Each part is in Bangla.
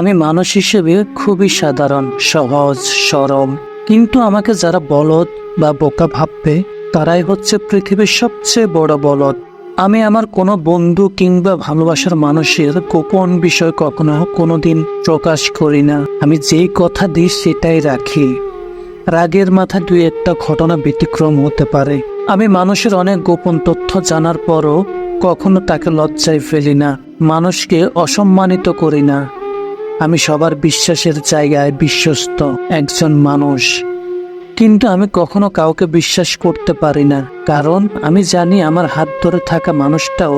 আমি মানুষ হিসেবে খুবই সাধারণ, সহজ, সরল। কিন্তু আমাকে যারা বলদ বা বোকা ভাববে, তারাই হচ্ছে পৃথিবীর সবচেয়ে বড় বলদ। আমি আমার কোনো বন্ধু কিংবা ভালোবাসার মানুষের গোপন বিষয় কখনো কোনোদিন প্রকাশ করি না। আমি যেই কথা দিই সেটাই রাখি। রাগের মাথা দুই একটা ঘটনা ব্যতিক্রম হতে পারে। আমি মানুষের অনেক গোপন তথ্য জানার পরও কখনো তাকে লজ্জায় ফেলি না। মানুষকে অসম্মানিত করি না। আমি সবার বিশ্বাসের জায়গায় বিশ্বস্ত একজন মানুষ। কিন্তু আমি কখনো কাউকে বিশ্বাস করতে পারি না, কারণ আমি জানি আমার হাত ধরে থাকা মানুষটাও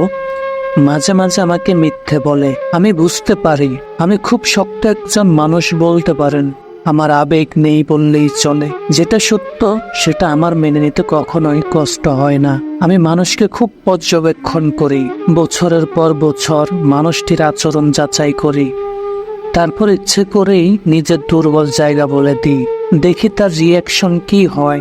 মাঝে মাঝে আমাকে মিথ্যে বলে। আমি বুঝতে পারি, আমি খুব শক্ত একজন মানুষ বলতে পারেন, আমার আবেগ নেই বললেই চলে। যেটা সত্য, সেটা আমার মেনে নিতে কখনোই কষ্ট হয় না। আমি মানুষকে খুব পর্যবেক্ষণ করি, বছরের পর বছর মানুষটির আচরণ যাচাই করি। তারপর ইচ্ছে করেই নিজের দুর্বল জায়গা বলে দিই। দেখি তার রিয়াকশন কি হয়।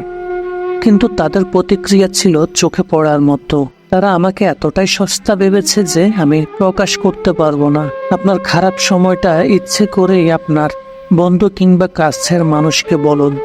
কিন্তু তাদের প্রতিক্রিয়া ছিল চোখে পড়ার মতো। তারা আমাকে এতটাই সস্তা ভেবেছে যে আমি প্রকাশ করতে পারব না। আপনার খারাপ সময়টা ইচ্ছে করেই আপনার বন্ধু কিংবা কাছের মানুষকে বলুন।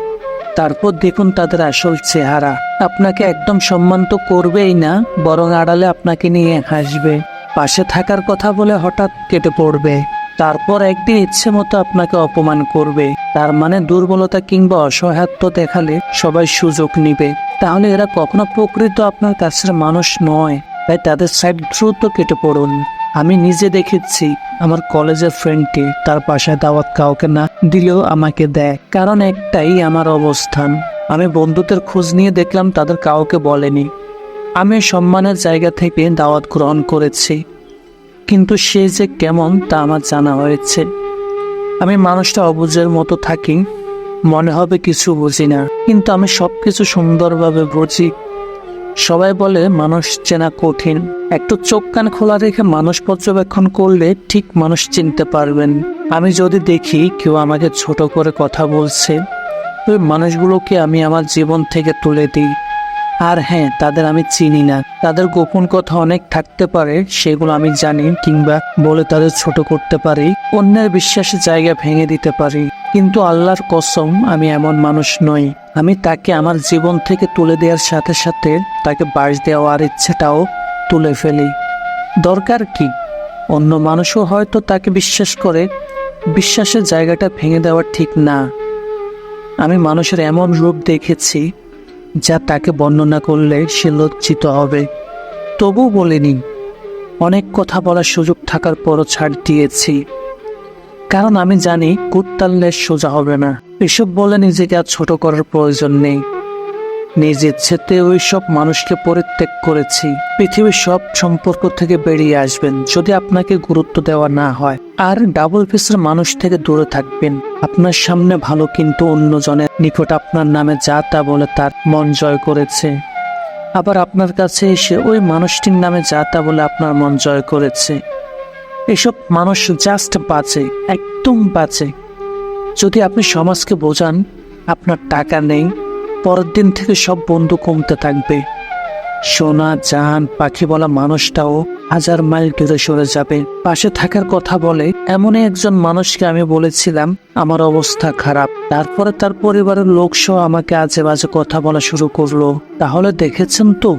তারপর দেখুন তাদের আসল চেহারা। আপনাকে একদম সম্মান তো করবেই না, বরং আড়ালে আপনাকে নিয়ে হাসবে। পাশে থাকার কথা বলে হঠাৎ কেটে পড়বে। তারপর একদিন ইচ্ছে মতো আপনাকে অপমান করবে। তার মানে দুর্বলতা কিংবা অসহায়ত্ব দেখালে সবাই সুযোগ নিবে। তাহলে এরা কখনো প্রকৃত আপনার কাছের মানুষ নয়। তাই তাদের সাইড দ্রুত কেটে পড়ুন। আমি নিজে দেখেছি আমার কলেজের ফ্রেন্ডকে তার বাসায় দাওয়াত কাউকে না দিলেও আমাকে দেয়। কারণ একটাই আমার অবস্থান। আমি বন্ধুদের খোঁজ নিয়ে দেখলাম তাদের কাউকে বলেনি। আমি সম্মানের জায়গা থেকে দাওয়াত গ্রহণ করেছি। কিন্তু সে যে কেমন তা আমার জানা হয়েছে। আমি মানুষটা অবুঝের মতো থাকি, মনে হবে কিছু বুঝি না। কিন্তু আমি সব কিছু সুন্দরভাবে বুঝি। সবাই বলে মানুষ চেনা কঠিন। একটু চোখ কান খোলা রেখে মানুষ পর্যবেক্ষণ করলে ঠিক মানুষ চিনতে পারবেন। আমি যদি দেখি কেউ আমাকে ছোট করে কথা বলছে, ওই মানুষগুলোকে আমি আমার জীবন থেকে তুলে দিই। আর হ্যাঁ তাদের আমি চিনি না। তাদের গোপন কথা অনেক থাকতে পারে, সেগুলো আমি জানি, কিংবা বলে তাদের ছোট করতে পারি, অন্যের বিশ্বাসের জায়গা ভেঙে দিতে পারি। কিন্তু আল্লাহর কসম, আমি এমন মানুষ নই। আমি তাকে আমার জীবন থেকে তুলে দেওয়ার সাথে সাথে তাকে বাস দেওয়ার ইচ্ছেটাও তুলে ফেলি। দরকার কি? অন্য মানুষও হয়তো তাকে বিশ্বাস করে, বিশ্বাসের জায়গাটা ভেঙে দেওয়া ঠিক না। আমি মানুষের এমন রূপ দেখেছি যা তাকে বর্ণনা করলে সে লজ্জিত হবে। তবু বলিনি, অনেক কথা বলার সুযোগ থাকার পরও ছাড় দিয়েছি। কারণ আমি জানি কুত্তাল্লে সোজা হবে না। এসব বলে নিজেকে আর ছোট করার প্রয়োজন নেই। নিজ ইচ্ছেতে ওই সব মানুষকে পরিত্যাগ করেছি। পৃথিবীর সব সম্পর্ক থেকে বেরিয়ে আসবেন যদি আপনাকে গুরুত্ব দেওয়া না হয়। আর ডাবল ফেসের মানুষ থেকে দূরে থাকবেন। আপনার সামনে ভালো কিন্তু অন্যজনের নিকট আপনার নামে যা তা বলে তার মন জয় করেছে। আবার আপনার কাছে এসে ওই মানুষটির নামে যা তা বলে আপনার মন জয় করেছে। এসব মানুষ জাস্ট বাঁচে, একদম বাঁচে। যদি আপনি সমাজকে বোঝান, আপনার টাকা নেই পরের দিন থেকে সব বন্ধু কমতে থাকবে। সোনা জান পাখি বলা মানুষটাও হাজার মাইল দূরে সরে যাবে। পাশে থাকার কথা বলে, এমনই একজন মানুষকে আমি বলেছিলাম, আমার অবস্থা খারাপ। তারপরে তার পরিবারের লোকসহ আমাকে আজে বাজে কথা বলা শুরু করল। তাহলে দেখেছেন তো,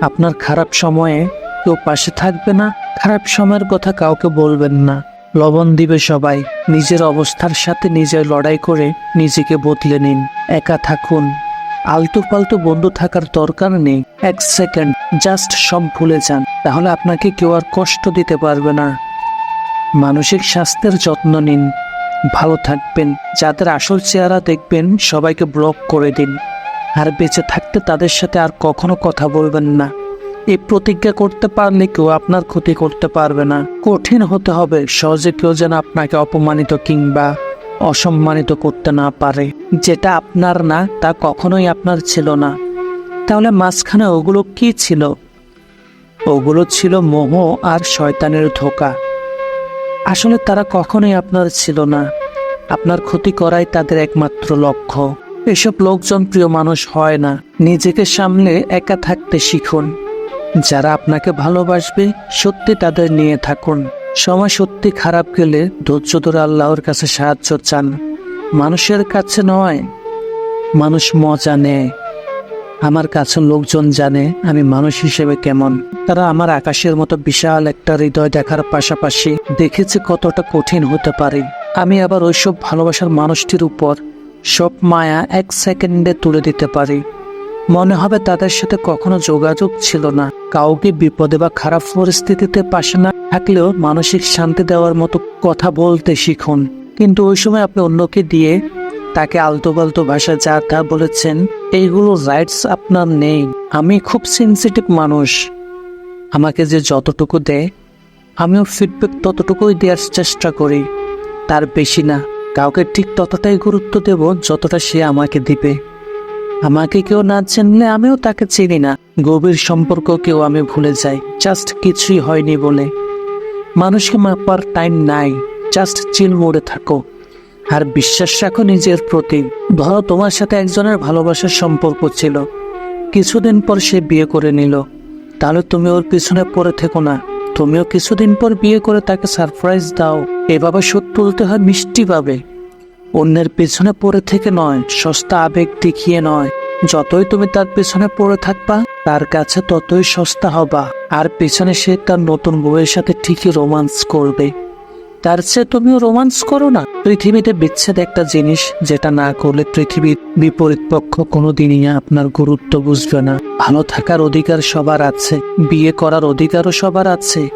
আপনার খারাপ সময়ে কেউ পাশে থাকবে না, খারাপ সময়ের কথা কাউকে বলবেন না। লবণ দিবে সবাই। নিজের অবস্থার সাথে নিজের লড়াই করে নিজেকে বদলে নিন। একা থাকুন। আলতু পালতু বন্ধু থাকার দরকার নেই। এক সেকেন্ড, জাস্ট সব ভুলে যান। তাহলে আপনাকে কেউ আর কষ্ট দিতে পারবে না। মানসিক স্বাস্থ্যের যত্ন নিন। ভালো থাকবেন। যাদের আসল চেহারা দেখবেন, সবাইকে ব্লক করে দিন। আর বেঁচে থাকতে তাদের সাথে আর কখনো কথা বলবেন না। এই প্রতিজ্ঞা করতে পারলে কেউ আপনার ক্ষতি করতে পারবে না। কঠিন হতে হবে, সহজে কেউ যেন আপনাকে অপমানিত কিংবা অসম্মানিত করতে না পারে। যেটা আপনার না, তা কখনোই আপনার ছিল না। তাহলে মাঝখানে ওগুলো কি ছিল? ওগুলো ছিল মোহ আর শয়তানের ধোকা। আসলে তারা কখনোই আপনার ছিল না। আপনার ক্ষতি করাই তাদের একমাত্র লক্ষ্য। এসব লোকজন প্রিয় মানুষ হয় না। নিজেকে সামলে একা থাকতে শিখুন। যারা আপনাকে ভালোবাসবে, সত্যি তাদের নিয়ে থাকুন। সময় সত্যি খারাপ গেলে ধৈর্য ধরে আল্লাহর কাছে সাহায্য চান। মানুষের কাছে নয়, মানুষ মজা নেয়। আমার কাছে লোকজন জানে আমি মানুষ হিসেবে কেমন। তারা আমার আকাশের মতো বিশাল একটা হৃদয় দেখার পাশাপাশি দেখেছে কতটা কঠিন হতে পারে। আমি আবার ওইসব ভালোবাসার মানুষটির উপর সব মায়া এক সেকেন্ডে তুলে দিতে পারি। মনে হবে তাদের সাথে কখনো যোগাযোগ ছিল না। কাউকে বিপদে বা খারাপ পরিস্থিতিতে পাশে না থাকলেও মানসিক শান্তি দেওয়ার মতো কথা বলতে শিখুন। কিন্তু ওই সময় আপনি অন্যকে দিয়ে তাকে আলতো পালতো ভাষায় যা তা বলেছেন, এইগুলো রাইটস আপনার নেই। আমি খুব সেন্সিটিভ মানুষ। আমাকে যে যতটুকু দেয়, আমিও ফিডব্যাক ততটুকুই দেওয়ার চেষ্টা করি। তার বেশি না, কাউকে ঠিক ততটাই গুরুত্ব দেব যতটা সে আমাকে দিবে। আমাকে কেউ না চিনলে আমিও তাকে চিনি না। গভীর সম্পর্ক কেউ আমি ভুলে যাই। জাস্ট কিছুই হয়নি বলে। মানুষকে মাপার টাইম নাই। জাস্ট চিল মোড়ে থাকো। আর বিশ্বাস রাখো নিজের প্রতি। ধরো তোমার সাথে একজনের ভালোবাসার সম্পর্ক ছিল। কিছুদিন পর সে বিয়ে করে নিল। তাহলে তুমি ওর পিছনে পড়ে থেকো না। তুমিও কিছুদিন পর বিয়ে করে তাকে সারপ্রাইজ দাও। এভাবে সুদ তুলতে হয় মিষ্টিভাবে। অন্যের পেছনে পড়ে থেকে নয়, সস্তা আবেগ দেখিয়ে নয়। যতই তুমি তার পেছনে পড়ে থাকবা, তার কাছে ততই সস্তা হবা। আর পেছনে সে তার নতুন বউয়ের সাথে ঠিকই রোমান্স করবে। তার চেয়ে তুমিও রোমান্স করো না। পৃথিবীতে বিচ্ছেদ একটা জিনিস যেটা না করলে পৃথিবীর বিপরীত পক্ষ কোনোদিনই আপনার গুরুত্ব বুঝবে না। ভালো থাকার অধিকার সবার আছে, বিয়ে করার অধিকারও সবার আছে,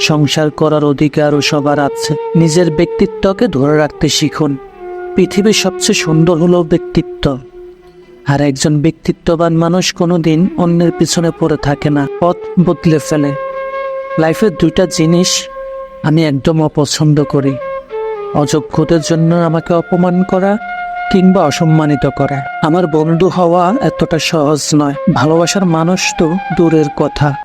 সংসার করার অধিকারও সবার আছে। নিজের ব্যক্তিত্বকে ধরে রাখতে শিখুন। পৃথিবীর সবচেয়ে সুন্দর হলো ব্যক্তিত্ব। আর একজন ব্যক্তিত্ববান মানুষ কোনোদিন অন্যের পিছনে পড়ে থাকে না, পথ বদলে ফেলে। লাইফের দুইটা জিনিস আমি একদম অপছন্দ করি। অযোগ্যদের জন্য আমাকে অপমান করা কিংবা অসম্মানিত করা। আমার বন্ধু হওয়া এতটা সহজ নয়। ভালোবাসার মানুষ তো দূরের কথা।